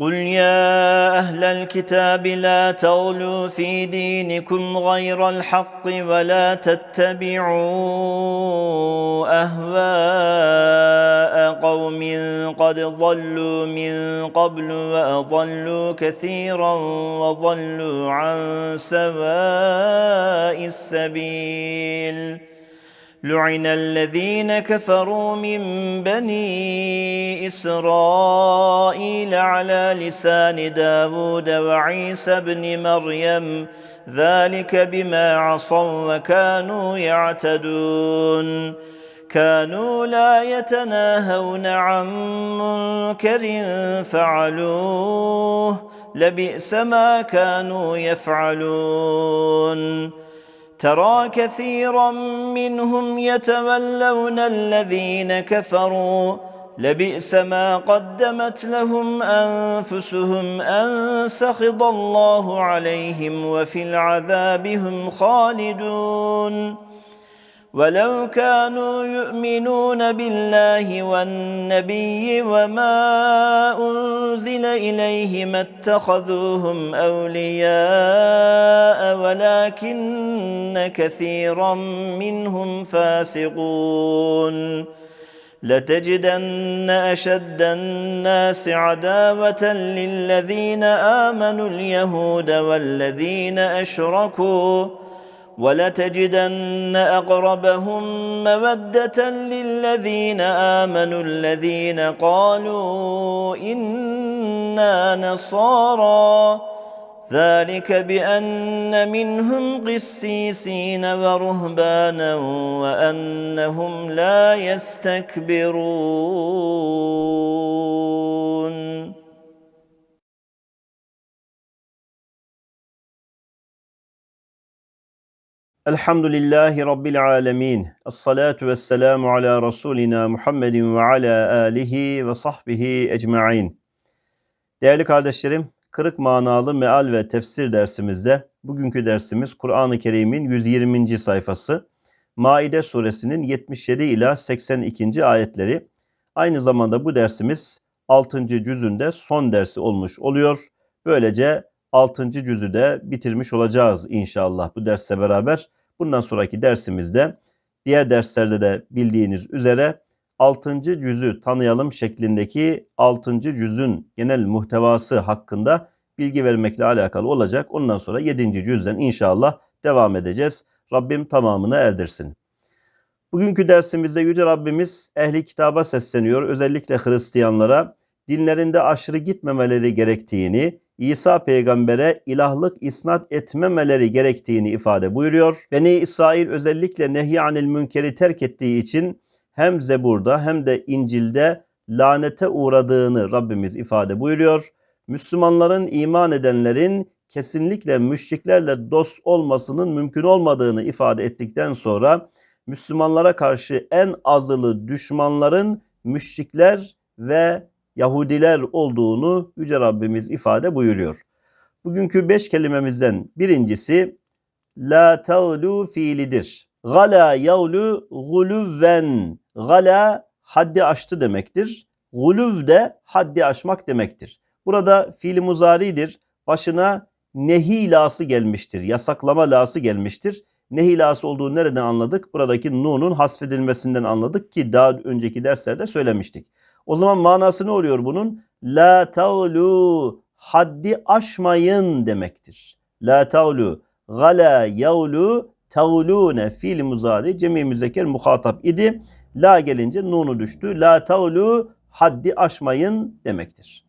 قل يا أهل الكتاب لا تغلوا في دينكم غير الحق ولا تتبعوا أهواء قوم قد ضلوا من قبل وأضلوا كثيرا وضلوا عن سواء السبيل لعن الذين كفروا من بني إسرائيل على لسان داود وعيسى بن مريم ذلك بما عصوا وكانوا يعتدون. كانوا لا يتناهون عن منكر فعلوه لبئس ما كانوا يفعلون. ترى كثيرا منهم يتولون الذين كفروا. لبئس ما قدمت لهم أنفسهم أن سخط الله عليهم وفي العذاب هم خالدون. ولو كانوا يؤمنون بالله والنبي وما أنزل إليه ما اتخذوهم أولياء ولكن كثيرا منهم فاسقون. لتجدن أشد الناس عداوة للذين آمنوا اليهود والذين أشركوا ولتجدن أقربهم مودة للذين آمنوا الذين قالوا إنا نصارى. ذلك بأن منهم قسيسين ورهبانا وأنهم لا يستكبرون. Elhamdülillahi Rabbil alemin. Esselatu vesselamu ala Resulina Muhammedin ve ala alihi ve sahbihi ecma'in. Değerli kardeşlerim, kırık manalı meal ve tefsir dersimizde bugünkü dersimiz Kur'an-ı Kerim'in 120. sayfası. Maide suresinin 77 ila 82. ayetleri. Aynı zamanda bu dersimiz 6. cüzünde son dersi olmuş oluyor. Böylece 6. cüzü de bitirmiş olacağız inşallah bu derse beraber. Bundan sonraki dersimizde diğer derslerde de bildiğiniz üzere 6. cüzü tanıyalım şeklindeki 6. cüzün genel muhtevası hakkında bilgi vermekle alakalı olacak. Ondan sonra 7. cüzden inşallah devam edeceğiz. Rabbim tamamını erdirsin. Bugünkü dersimizde Yüce Rabbimiz ehli kitaba sesleniyor. Özellikle Hristiyanlara dinlerinde aşırı gitmemeleri gerektiğini, İsa peygambere ilahlık isnat etmemeleri gerektiğini ifade buyuruyor. Beni İsrail özellikle nehyanil münkeri terk ettiği için hem Zebur'da hem de İncil'de lanete uğradığını Rabbimiz ifade buyuruyor. Müslümanların iman edenlerin kesinlikle müşriklerle dost olmasının mümkün olmadığını ifade ettikten sonra Müslümanlara karşı en azılı düşmanların müşrikler ve Yahudiler olduğunu Yüce Rabbimiz ifade buyuruyor. Bugünkü beş kelimemizden birincisi la tağlu fiilidir. Gala yavlu gulüven. Gala haddi aştı demektir. Gulüv de haddi aşmak demektir. Burada fiili muzaridir. Başına nehi lası gelmiştir. Yasaklama lası gelmiştir. Nehi lası olduğunu nereden anladık? Buradaki nunun hasfedilmesinden anladık ki daha önceki derslerde söylemiştik. O zaman manası ne oluyor bunun? La tağlu haddi aşmayın demektir. La tağlu gala yavlu tağlune fiil muzari cemi müzekker muhatap idi. La gelince nunu düştü. La tağlu haddi aşmayın demektir.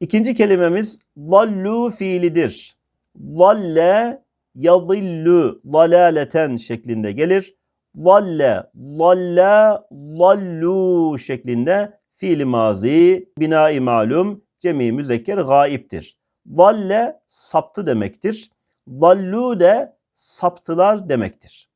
İkinci kelimemiz vallu fiilidir. Valle yadillu dalaleten şeklinde gelir valle, valla, vallu şeklinde fiil mazi, bina malum, cemi müzekker gaiptir. Valle saptı demektir. Vallu de saptılar demektir.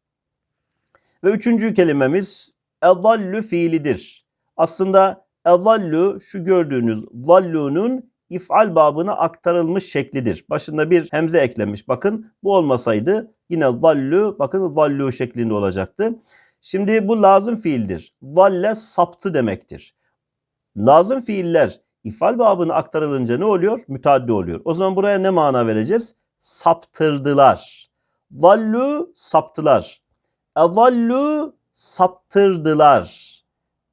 Ve üçüncü kelimemiz ezallu fiilidir. Aslında ezallu şu gördüğünüz vallunun ifal babına aktarılmış şeklidir. Başında bir hemze eklenmiş. Bakın bu olmasaydı yine zallu bakın zallu şeklinde olacaktı. Şimdi bu lazım fiildir. Zalle saptı demektir. Lazım fiiller ifal babına aktarılınca ne oluyor? Müteaddi oluyor. O zaman buraya ne mana vereceğiz? Saptırdılar. Zallu saptılar. Ezallu saptırdılar.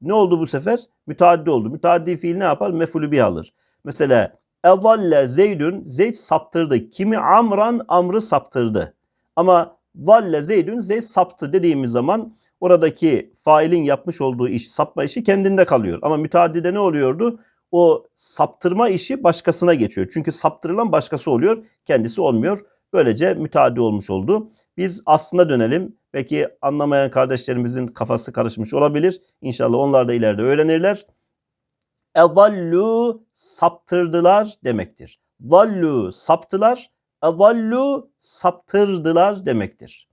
Ne oldu bu sefer? Müteaddi oldu. Müteaddi fiil ne yapar? Mefulü bir alır. Mesela ezalle zeydün zeyd saptırdı. Kimi amran amrı saptırdı. Ama zalle zeydün zeyd saptı dediğimiz zaman oradaki failin yapmış olduğu iş sapma işi kendinde kalıyor. Ama müteaddide ne oluyordu? O saptırma işi başkasına geçiyor. Çünkü saptırılan başkası oluyor. Kendisi olmuyor. Böylece müteaddi olmuş oldu. Biz aslına dönelim. Peki anlamayan kardeşlerimizin kafası karışmış olabilir. İnşallah onlar da ileride öğrenirler. Ezallu saptırdılar demektir. Zallu saptılar. Ezallu saptırdılar demektir.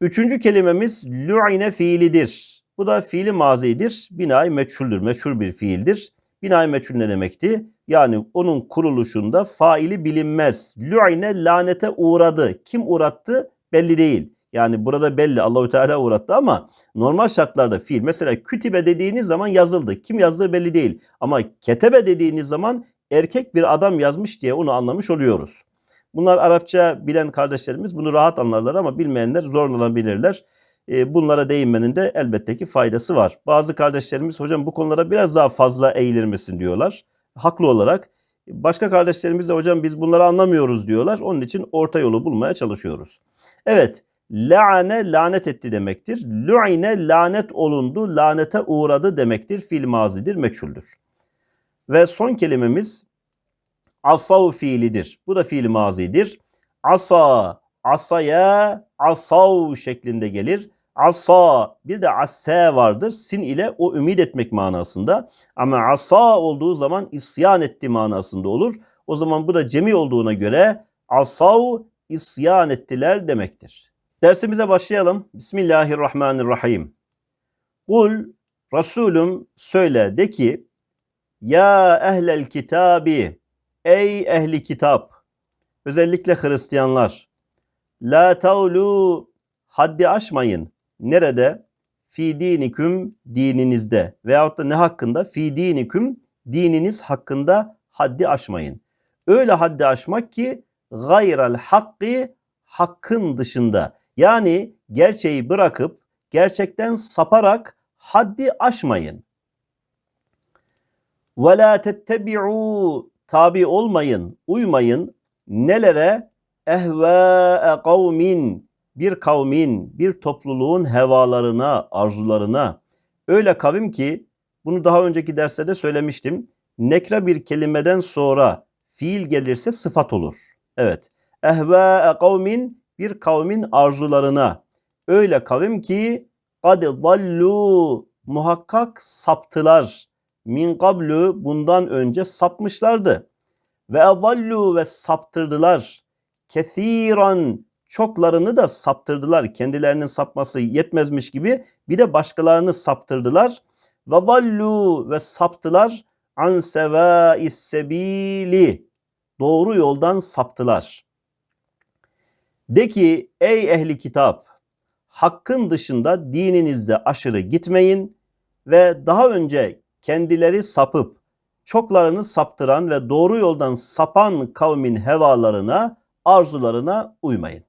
Üçüncü kelimemiz lu'ine fiilidir. Bu da fiili mazidir. Binay meçhuldür. Meçhul bir fiildir. Binay meçhul ne demekti? Yani onun kuruluşunda faili bilinmez. Lu'ine lanete uğradı. Kim uğrattı belli değil. Yani burada belli Allahü Teala uğrattı ama normal şartlarda fiil mesela kütibe dediğiniz zaman yazıldı. Kim yazdığı belli değil. Ama ketebe dediğiniz zaman erkek bir adam yazmış diye onu anlamış oluyoruz. Bunlar Arapça bilen kardeşlerimiz bunu rahat anlarlar ama bilmeyenler zorlanabilirler. E, bunlara değinmenin de elbette ki faydası var. Bazı kardeşlerimiz hocam bu konulara biraz daha fazla eğilir misin diyorlar. Haklı olarak. Başka kardeşlerimiz de hocam biz bunları anlamıyoruz diyorlar. Onun için orta yolu bulmaya çalışıyoruz. Evet La'ane lanet etti demektir. Lu'ine lanet olundu, lanete uğradı demektir. Fil mazidir, meçhuldür. Ve son kelimemiz asav fiilidir. Bu da fiil mazidir. Asa, asaya, asav şeklinde gelir. Asa, bir de asse vardır. Sin ile o ümit etmek manasında. Ama asa olduğu zaman isyan etti manasında olur. O zaman bu da cemi olduğuna göre asav isyan ettiler demektir. Dersimize başlayalım. Bismillahirrahmanirrahim. Kul Resulüm söyle de ki Ya ehlel kitabi Ey ehli kitap özellikle Hristiyanlar La tavlu haddi aşmayın. Nerede? Fi diniküm dininizde veyahut da ne hakkında? Fi diniküm dininiz hakkında haddi aşmayın. Öyle haddi aşmak ki gayral hakkı hakkın dışında yani gerçeği bırakıp gerçekten saparak haddi aşmayın. Ve la tettebi'u tabi olmayın, uymayın. Nelere? Ehvâe kavmin bir kavmin, bir topluluğun hevalarına, arzularına. Öyle kavim ki bunu daha önceki derste de söylemiştim. Nekre bir kelimeden sonra fiil gelirse sıfat olur. Evet. Ehvâe kavmin bir kavmin arzularına. Öyle kavim ki kad zallu muhakkak saptılar. Min kablu bundan önce sapmışlardı. Ve zallu ve saptırdılar. Kethiran çoklarını da saptırdılar. Kendilerinin sapması yetmezmiş gibi bir de başkalarını saptırdılar. Ve zallu ve saptılar an sevâis sebili. Doğru yoldan saptılar. De ki ey ehli kitap hakkın dışında dininizde aşırı gitmeyin ve daha önce kendileri sapıp çoklarını saptıran ve doğru yoldan sapan kavmin hevalarına, arzularına uymayın.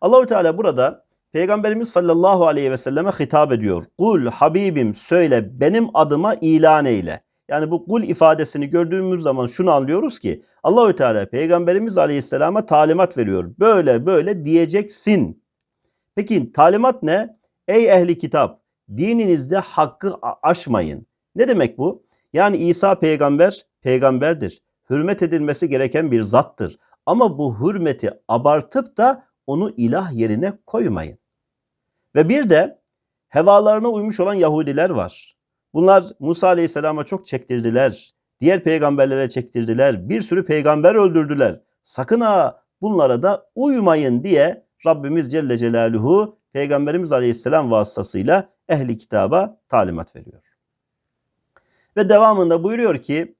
Allahü Teala burada Peygamberimiz sallallahu aleyhi ve selleme hitap ediyor. Kul Habibim söyle benim adıma ilan eyle. Yani bu kul ifadesini gördüğümüz zaman şunu anlıyoruz ki Allahü Teala Peygamberimiz Aleyhisselam'a talimat veriyor. Böyle böyle diyeceksin. Peki talimat ne? Ey ehli kitap dininizde hakkı aşmayın. Ne demek bu? Yani İsa peygamber peygamberdir. Hürmet edilmesi gereken bir zattır. Ama bu hürmeti abartıp da onu ilah yerine koymayın. Ve bir de hevalarına uymuş olan Yahudiler var. Bunlar Musa Aleyhisselam'a çok çektirdiler. Diğer peygamberlere çektirdiler. Bir sürü peygamber öldürdüler. Sakın ha bunlara da uymayın diye Rabbimiz Celle Celaluhu Peygamberimiz Aleyhisselam vasıtasıyla ehli kitaba talimat veriyor. Ve devamında buyuruyor ki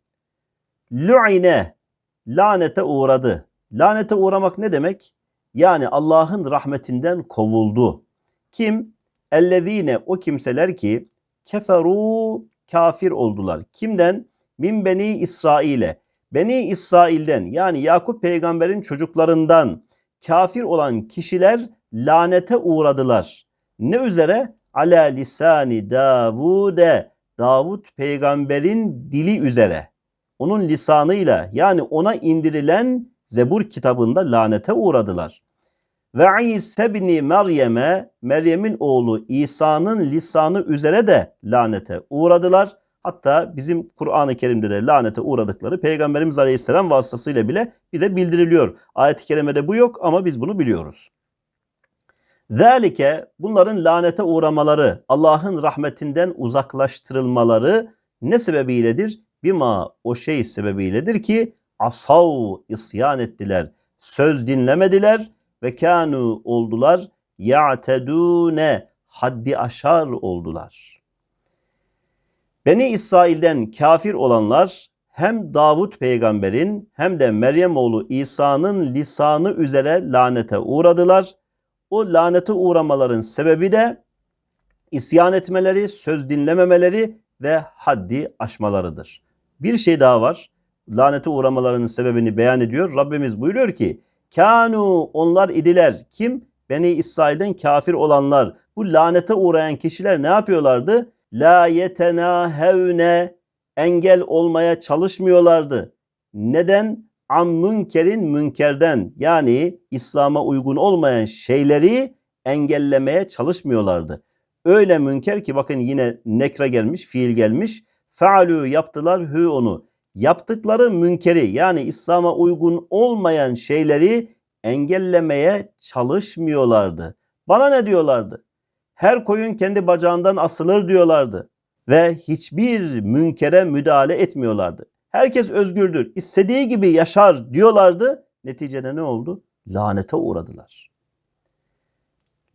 Lu'ine lanete uğradı. Lanete uğramak ne demek? Yani Allah'ın rahmetinden kovuldu. Kim? Ellezine o kimseler ki keferu kafir oldular. Kimden? Min beni İsrail'e. Beni İsrail'den yani Yakup peygamberin çocuklarından kafir olan kişiler lanete uğradılar. Ne üzere? Ala lisani Davude. Davud peygamberin dili üzere. Onun lisanıyla yani ona indirilen Zebur kitabında lanete uğradılar. Ve İsa ibn Meryem'e Meryem'in oğlu İsa'nın lisanı üzere de lanete uğradılar. Hatta bizim Kur'an-ı Kerim'de de lanete uğradıkları Peygamberimiz Aleyhisselam vasıtasıyla bile bize bildiriliyor. Ayet-i kerimede bu yok ama biz bunu biliyoruz. Zalike bunların lanete uğramaları, Allah'ın rahmetinden uzaklaştırılmaları ne sebebiyledir? Bima o şey sebebiyledir ki asav isyan ettiler. Söz dinlemediler ve kanu oldular ya'tedune haddi aşar oldular. Beni İsrail'den kafir olanlar hem Davut peygamberin hem de Meryem oğlu İsa'nın lisanı üzere lanete uğradılar. O lanete uğramaların sebebi de isyan etmeleri, söz dinlememeleri ve haddi aşmalarıdır. Bir şey daha var. Lanete uğramalarının sebebini beyan ediyor. Rabbimiz buyuruyor ki Kanu onlar idiler. Kim? Beni İsrail'den kafir olanlar. Bu lanete uğrayan kişiler ne yapıyorlardı? La yetenahevne engel olmaya çalışmıyorlardı. Neden? Am münkerin münkerden yani İslam'a uygun olmayan şeyleri engellemeye çalışmıyorlardı. Öyle münker ki bakın yine nekra gelmiş, fiil gelmiş. Faalu yaptılar hü onu. Yaptıkları münkeri yani İslam'a uygun olmayan şeyleri engellemeye çalışmıyorlardı. Bana ne diyorlardı? Her koyun kendi bacağından asılır diyorlardı ve hiçbir münkere müdahale etmiyorlardı. Herkes özgürdür, istediği gibi yaşar diyorlardı. Neticede ne oldu? Lanete uğradılar.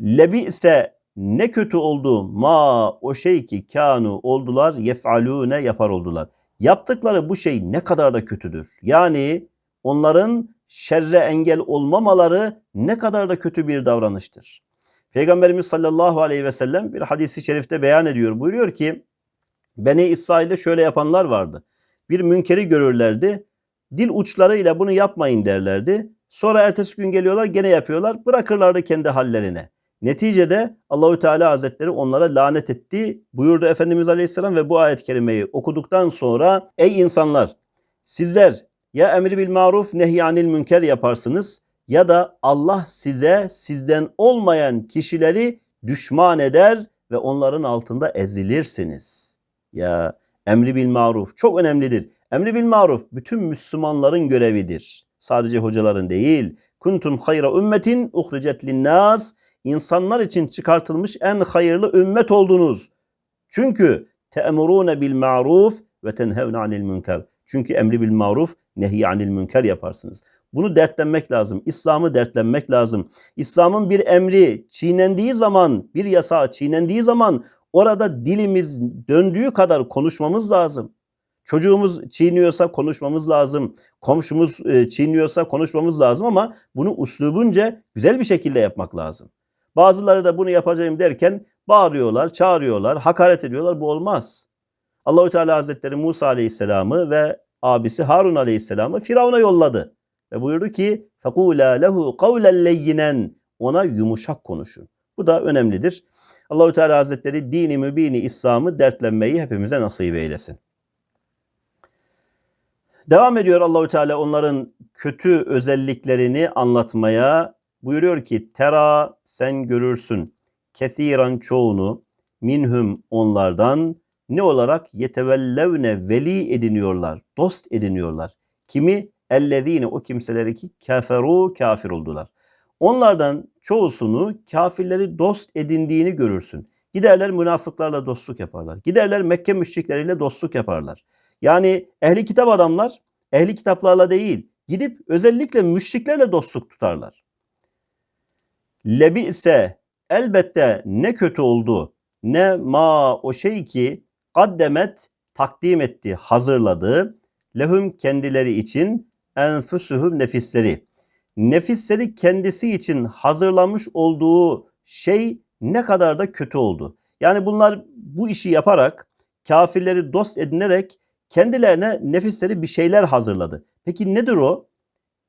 Lebi ise ne kötü oldu ma o şey ki kanu oldular yef'alune yapar oldular. Yaptıkları bu şey ne kadar da kötüdür. Yani onların şerre engel olmamaları ne kadar da kötü bir davranıştır. Peygamberimiz sallallahu aleyhi ve sellem bir hadisi şerifte beyan ediyor. Buyuruyor ki Beni İsrail'de şöyle yapanlar vardı. Bir münkeri görürlerdi. Dil uçlarıyla bunu yapmayın derlerdi. Sonra ertesi gün geliyorlar gene yapıyorlar. Bırakırlardı kendi hallerine. Neticede Allahü Teala Hazretleri onlara lanet etti buyurdu Efendimiz Aleyhisselam ve bu ayet-i kerimeyi okuduktan sonra ey insanlar sizler ya emri bil maruf nehyanil münker yaparsınız ya da Allah size sizden olmayan kişileri düşman eder ve onların altında ezilirsiniz. Ya emri bil maruf çok önemlidir. Emri bil maruf bütün Müslümanların görevidir. Sadece hocaların değil. Kuntum hayra ümmetin uhricet linnas insanlar için çıkartılmış en hayırlı ümmet oldunuz. Çünkü te'murune bil maruf ve tenhevne anil münker. Çünkü emri bil maruf, nehy anil münker yaparsınız. Bunu dertlenmek lazım. İslam'ı dertlenmek lazım. İslam'ın bir emri çiğnendiği zaman, bir yasa çiğnendiği zaman orada dilimiz döndüğü kadar konuşmamız lazım. Çocuğumuz çiğniyorsa konuşmamız lazım. Komşumuz e, çiğniyorsa konuşmamız lazım ama bunu uslubunca güzel bir şekilde yapmak lazım. Bazıları da bunu yapacağım derken bağırıyorlar, çağırıyorlar, hakaret ediyorlar. Bu olmaz. Allahü Teala Hazretleri Musa Aleyhisselam'ı ve abisi Harun Aleyhisselam'ı Firavun'a yolladı. Ve buyurdu ki فَقُولَا لَهُ قَوْلًا لَيِّنًا Ona yumuşak konuşun. Bu da önemlidir. Allahü Teala Hazretleri dini mübini İslam'ı dertlenmeyi hepimize nasip eylesin. Devam ediyor Allahü Teala onların kötü özelliklerini anlatmaya. Buyuruyor ki tera sen görürsün kethiran çoğunu minhum onlardan ne olarak yetevellevne veli ediniyorlar, dost ediniyorlar. Kimi? Ellezine o kimseleri ki kaferu kafir oldular. Onlardan çoğusunu kafirleri dost edindiğini görürsün. Giderler münafıklarla dostluk yaparlar. Giderler Mekke müşrikleriyle dostluk yaparlar. Yani ehli kitap adamlar ehli kitaplarla değil gidip özellikle müşriklerle dostluk tutarlar. Lebi ise elbette ne kötü oldu ne ma o şey ki kaddemet takdim etti hazırladı lehum kendileri için enfusuhum nefisleri. Nefisleri kendisi için hazırlamış olduğu şey ne kadar da kötü oldu. Yani bunlar bu işi yaparak kafirleri dost edinerek kendilerine nefisleri bir şeyler hazırladı. Peki nedir o?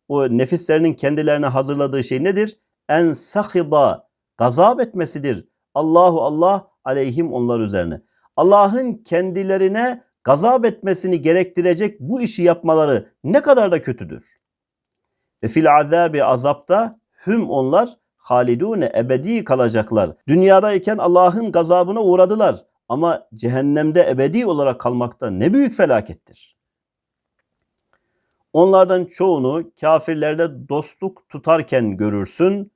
O nefislerinin kendilerine hazırladığı şey nedir? En sahida gazap etmesidir. Allahu Allah aleyhim onlar üzerine. Allah'ın kendilerine gazap etmesini gerektirecek bu işi yapmaları ne kadar da kötüdür. Ve fil azabi azapta hüm onlar halidune ebedi kalacaklar. Dünyadayken Allah'ın gazabına uğradılar ama cehennemde ebedi olarak kalmakta ne büyük felakettir. Onlardan çoğunu kafirlerle dostluk tutarken görürsün.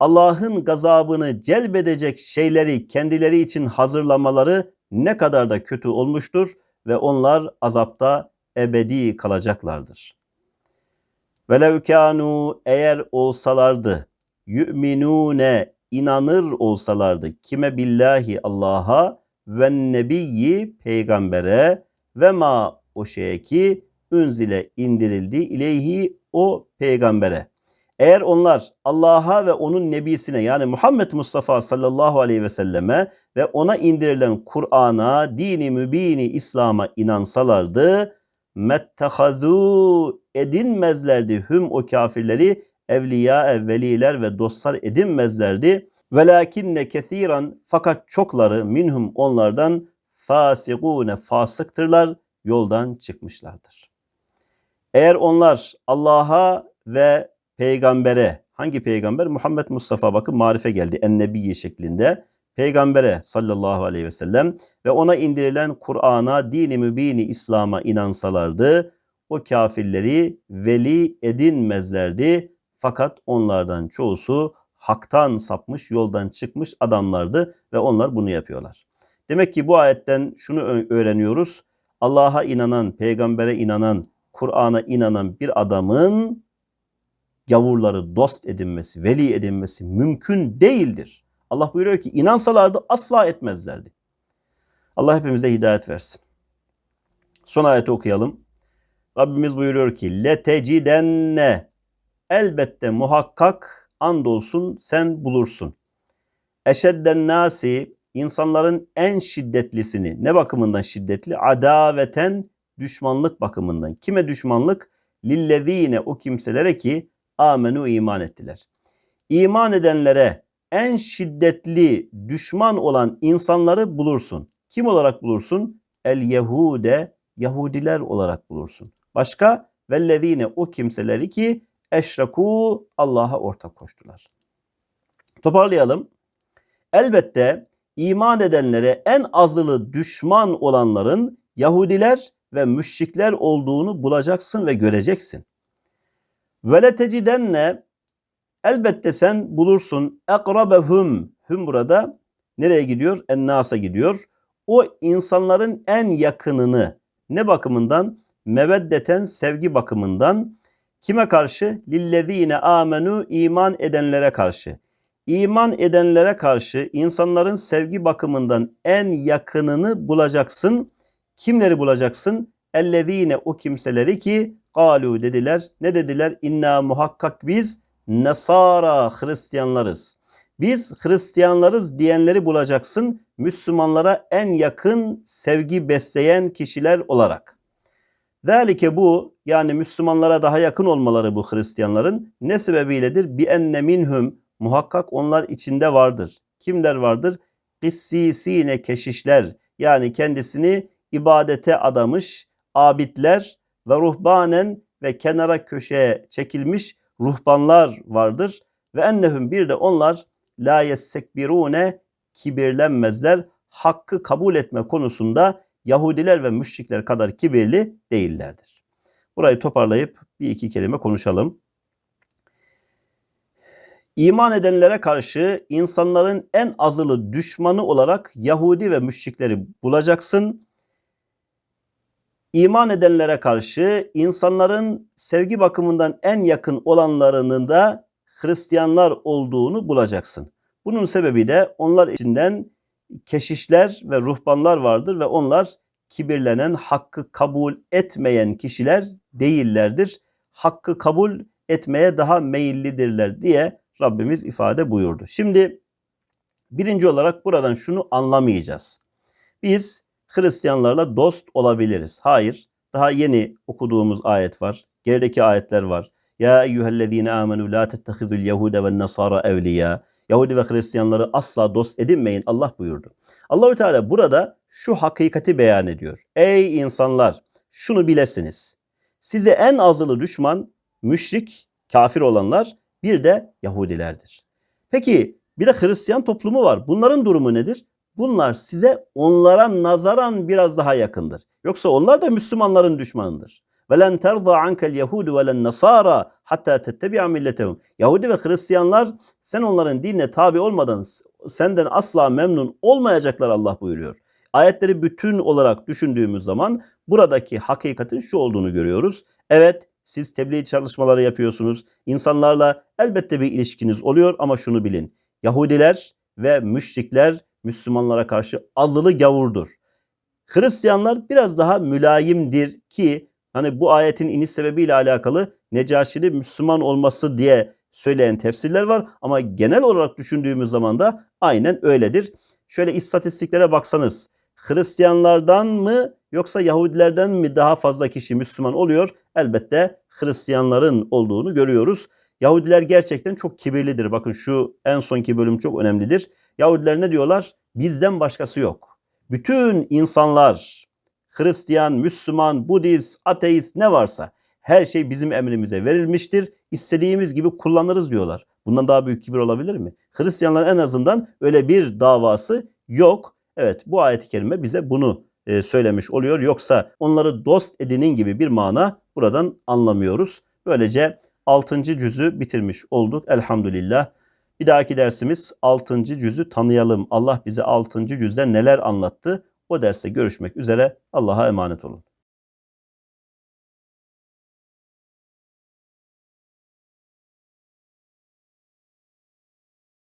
Allah'ın gazabını celbedecek şeyleri kendileri için hazırlamaları ne kadar da kötü olmuştur ve onlar azapta ebedi kalacaklardır. Velev kânû eğer olsalardı yu'minûne inanır olsalardı kime billahi Allah'a ve nebiyyi peygambere ve ma o şeye ki ünzile indirildi ileyhi o peygambere. Eğer onlar Allah'a ve onun nebisine yani Muhammed Mustafa sallallahu aleyhi ve selleme ve ona indirilen Kur'an'a, dini mübini İslam'a inansalardı mettehazû edinmezlerdi hüm o kafirleri evliya evveliler ve dostlar edinmezlerdi. Velakinne kethiran fakat çokları minhum onlardan fasikune fasıktırlar yoldan çıkmışlardır. Eğer onlar Allah'a ve peygambere hangi peygamber? Muhammed Mustafa bakın marife geldi ennebiye şeklinde. Peygambere sallallahu aleyhi ve sellem ve ona indirilen Kur'an'a, dini mübini İslam'a inansalardı o kafirleri veli edinmezlerdi. Fakat onlardan çoğusu haktan sapmış, yoldan çıkmış adamlardı ve onlar bunu yapıyorlar. Demek ki bu ayetten şunu öğreniyoruz. Allah'a inanan, peygambere inanan, Kur'an'a inanan bir adamın gavurları dost edinmesi, veli edinmesi mümkün değildir. Allah buyuruyor ki inansalardı asla etmezlerdi. Allah hepimize hidayet versin. Son ayeti okuyalım. Rabbimiz buyuruyor ki letecidenne elbette muhakkak andolsun sen bulursun. Eşedden nasi insanların en şiddetlisini ne bakımından şiddetli? Adaveten düşmanlık bakımından. Kime düşmanlık? Lillezine o kimselere ki amenu iman ettiler. İman edenlere en şiddetli düşman olan insanları bulursun. Kim olarak bulursun? El Yehude Yahudiler olarak bulursun. Başka vellezine o kimseleri ki eşraku Allah'a ortak koştular. Toparlayalım. Elbette iman edenlere en azılı düşman olanların Yahudiler ve müşrikler olduğunu bulacaksın ve göreceksin. Ve tecidenne elbette sen bulursun ekrabehum hüm burada nereye gidiyor? Ennas'a gidiyor. O insanların en yakınını ne bakımından? Meveddeten sevgi bakımından kime karşı? Lillezine amenu iman edenlere karşı. İman edenlere karşı insanların sevgi bakımından en yakınını bulacaksın. Kimleri bulacaksın? Ellezine o kimseleri ki galu dediler. Ne dediler? İnna muhakkak biz Nesara Hristiyanlarız. Biz Hristiyanlarız diyenleri bulacaksın Müslümanlara en yakın sevgi besleyen kişiler olarak. Zalike bu yani Müslümanlara daha yakın olmaları bu Hristiyanların ne sebebiyledir? Bi enne minhum muhakkak onlar içinde vardır. Kimler vardır? Kissisine keşişler yani kendisini ibadete adamış abidler ve ruhbanen ve kenara köşeye çekilmiş ruhbanlar vardır. Ve ennehum bir de onlar la yessekbirune kibirlenmezler. Hakkı kabul etme konusunda Yahudiler ve müşrikler kadar kibirli değillerdir. Burayı toparlayıp bir iki kelime konuşalım. İman edenlere karşı insanların en azılı düşmanı olarak Yahudi ve müşrikleri bulacaksın. İman edenlere karşı insanların sevgi bakımından en yakın olanlarının da Hristiyanlar olduğunu bulacaksın. Bunun sebebi de onlar içinden keşişler ve ruhbanlar vardır ve onlar kibirlenen, hakkı kabul etmeyen kişiler değillerdir. Hakkı kabul etmeye daha meyillidirler diye Rabbimiz ifade buyurdu. Şimdi birinci olarak buradan şunu anlamayacağız. Biz Hristiyanlarla dost olabiliriz. Hayır. Daha yeni okuduğumuz ayet var. Gerideki ayetler var. Ya eyyühellezine amenu la tettehidul yehude ve nasara evliya. Yahudi ve Hristiyanları asla dost edinmeyin Allah buyurdu. Allahü Teala burada şu hakikati beyan ediyor. Ey insanlar şunu bilesiniz. Size en azılı düşman müşrik, kafir olanlar bir de Yahudilerdir. Peki bir de Hristiyan toplumu var. Bunların durumu nedir? Bunlar size onlara nazaran biraz daha yakındır. Yoksa onlar da Müslümanların düşmanıdır. Velen terza ankel yehudu velen nasara hatta tettebi'a milletehum. Yahudi ve Hristiyanlar sen onların dinine tabi olmadan senden asla memnun olmayacaklar Allah buyuruyor. Ayetleri bütün olarak düşündüğümüz zaman buradaki hakikatin şu olduğunu görüyoruz. Evet siz tebliğ çalışmaları yapıyorsunuz. İnsanlarla elbette bir ilişkiniz oluyor ama şunu bilin. Yahudiler ve müşrikler Müslümanlara karşı azılı gavurdur. Hristiyanlar biraz daha mülayimdir ki hani bu ayetin iniş sebebiyle alakalı Necaşi'nin Müslüman olması diye söyleyen tefsirler var ama genel olarak düşündüğümüz zaman da aynen öyledir. Şöyle istatistiklere baksanız Hristiyanlardan mı yoksa Yahudilerden mi daha fazla kişi Müslüman oluyor? Elbette Hristiyanların olduğunu görüyoruz. Yahudiler gerçekten çok kibirlidir. Bakın şu en sonki bölüm çok önemlidir. Yahudiler ne diyorlar? Bizden başkası yok. Bütün insanlar Hristiyan, Müslüman, Budist, ateist ne varsa her şey bizim emrimize verilmiştir. İstediğimiz gibi kullanırız diyorlar. Bundan daha büyük kibir olabilir mi? Hristiyanlar en azından öyle bir davası yok. Evet bu ayet-i kerime bize bunu e, söylemiş oluyor. Yoksa onları dost edinin gibi bir mana buradan anlamıyoruz. Böylece 6. cüzü bitirmiş olduk elhamdülillah. Bir dahaki dersimiz 6. cüzü tanıyalım. Allah bize 6. cüzde neler anlattı? O derste görüşmek üzere. Allah'a emanet olun.